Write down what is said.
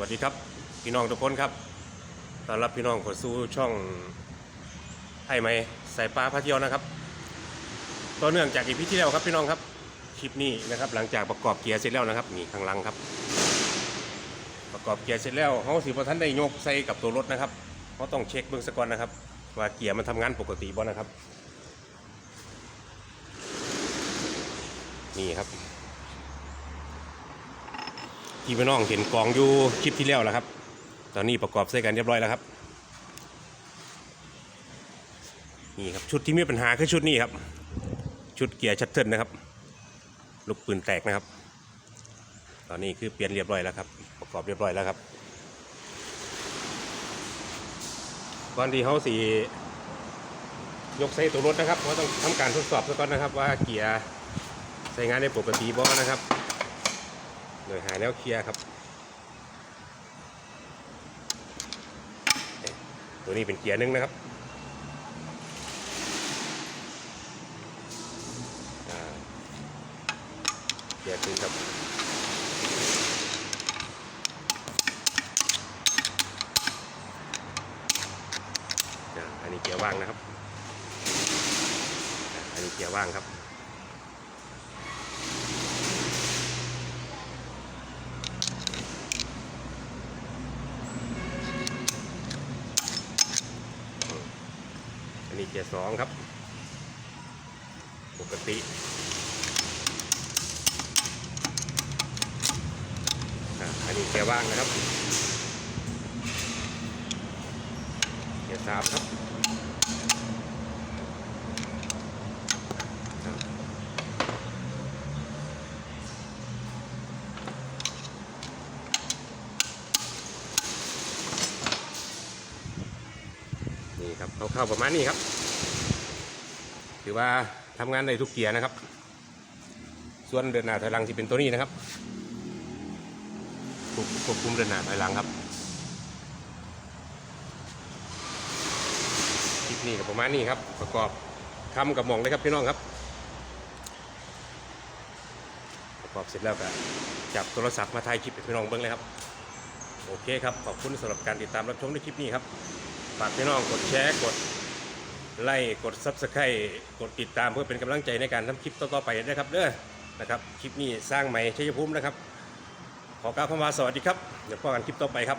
วัสดีครับ พี่น้องทุกคนครับต้อนรับพี่น้องเข้าสู่ช่องไอ้ไหมสายปลาพาเที่ยวนะครับต่อเนื่องจากอีพีที่แล้วครับพี่น้องครับคลิปนี้นะครับ หลังจากประกอบเกียร์เสร็จแล้วนะครับนี่ข้างหลังครับ ประกอบเกียร์เสร็จแล้วเขาสิบท่านได้ยกใส่กับตัวรถนะครับเขาต้องเช็คเบื้องสก่อนนะครับ ว่าเกียร์มันทำงานปกติบ่นะครับ นี่ครับ ที่พี่น้องเห็นกองอยู่คลิปที่แล้วแล้วครับ ตอนนี้ประกอบใส่กันเรียบร้อยแล้วครับ นี่ครับชุดที่มีปัญหาคือชุดนี้ครับ ชุดเกียร์ชัตเทิลนะครับ ลูกปืนแตกนะครับ ตอนนี้คือเปลี่ยนเรียบร้อยแล้วครับ ประกอบเรียบร้อยแล้วครับก่อนที่เขาสียกใส่ตัวรถนะครับเขาต้องทำการทดสอบซะก่อนนะครับ ว่าเกียร์ใช้งานได้ปกติบ่นะครับ โดยหาแนวเคลียร์ครับ ตัวนี้เป็นเกียร์หนึ่งนะครับเกียร์หนึ่งครับอันนี้เกียร์ว่างนะครับ อันนี้เกียร์ว่างครับ อันนี้เกียร์สองครับ ปกติอันนี้เกียร์ว่างนะครับ เกียร์สามครับ นี่ครับเข้าๆประมาณนี้ครับ ถือว่าทำงานในทุกเกียร์นะครับ ส่วนเดินหน้าถอยหลังที่เป็นตัวนี้นะครับควบคุมเดินหน้าถอยหลังครับคลิปนี้ก็ประมาณนี้ครับ ประกอบคำกับหมองเลยครับพี่น้องครับ ประกอบเสร็จแล้วก็จับโทรศัพท์มาถ่ายคลิปให้พี่น้องเบิ้งเลยครับ โอเคครับ ขอบคุณสำหรับการติดตามรับชมในคลิปนี้ครับ ฝากพี่น้องกดแชร์กดไลค์กด Subscribe กดติดตามเพื่อเป็นกำลังใจในการทำคลิปต่อๆไปนะครับเด้อนะครับคลิปนี้สร้างใหม่ชัยภูมินะครับ ขอกล่าวคำว่าสวัสดีครับเดี๋ยวพบกันคลิปต่อไปครับ